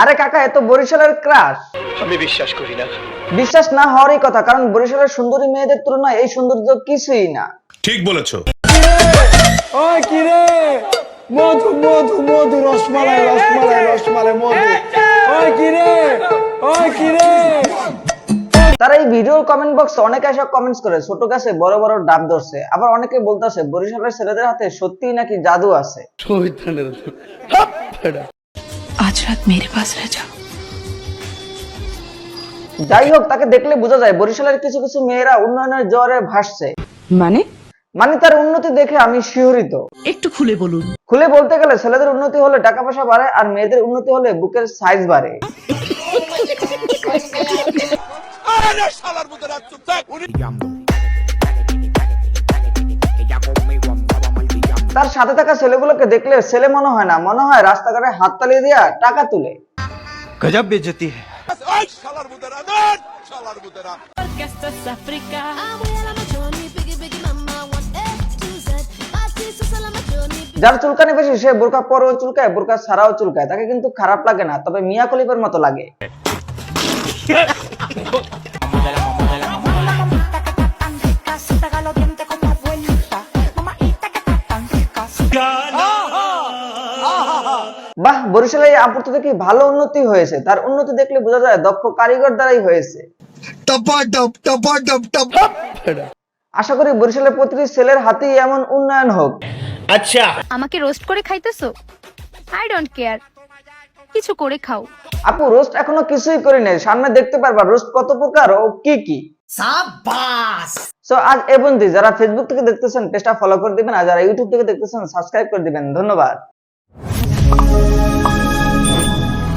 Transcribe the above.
আরে কাকা এত বরিশালের ক্রাশ আমি বিশ্বাস করি না। বিশ্বাস না হওয়ারই কথা কারণ বরিশালের সুন্দরী মেয়েদের তুলনায় এই সৌন্দর্য কিছুই না। ঠিক বলেছ। ওই কি রে মধু মধু মধু রসমালাই রসমালাই রসমালাই তারা এই ভিডিওর কমেন্ট বক্সে অনেকে এসব কমেন্টস করে ছোট গাছে বড় বড় ডাব ধরছে। আবার অনেকে বলতেছে বরিশালের ছেলেদের হাতে সত্যি নাকি জাদু আছে? আজ রাত মেরে পাশ যাও। যাই হোক তাকে দেখলে বোঝা যায় বরিশালের কিছু কিছু মেয়েরা উন্নয়নের জোয়ারে ভাসছে। মানে? মানে তার উন্নতি দেখে আমি শিহরিত। একটু খুলে বলুন। খুলে বলতে গেলে ছেলেদের উন্নতি হলে টাকা পয়সা বাড়ে আর মেয়েদের উন্নতি হলে বুকের সাইজ বাড়ে। তার সাথে থাকা ছেলেগুলোকে দেখলে ছেলে মনে হয় না মনে হয় রাস্তাঘাটে হাত তালিয়ে দিয়া টাকা তুলে। গজব বেজতি है যার চুলকানি বেশি সে বোরকা পরেও চুলকায় বোরকা ছাড়াও চুলকায়। তাকে কিন্তু খারাপ লাগে না তবে মিয়া কলিপের মতো লাগে। বাহ বরিশালে এই আপুর দেখি ভালো উন্নতি হয়েছে? তার উন্নতি দেখলে বোঝা যায় দক্ষ কারিগর দ্বারাই হয়েছে। আশা করি বরিশালের প্রতিটি ছেলের হাতেই এমন উন্নয়ন হোক। আচ্ছা। আমাকে রোস্ট করে খাইতেছো? আই ডোন্ট কেয়ার কিছু করে খাও। আপু রোস্ট এখনও কিছুই করি নাই। সামনে দেখতে পারবা রোস্ট কত প্রকার ও কি কি। সো আজ এ যারা ফেসবুক থেকে দেখতেছেন পেজটা ফলো করে দিবেন। আর যারা ইউটিউব থেকে দেখতেছেন সাবস্ক্রাইব করে দিবেন। ধন্যবাদ। Thank you.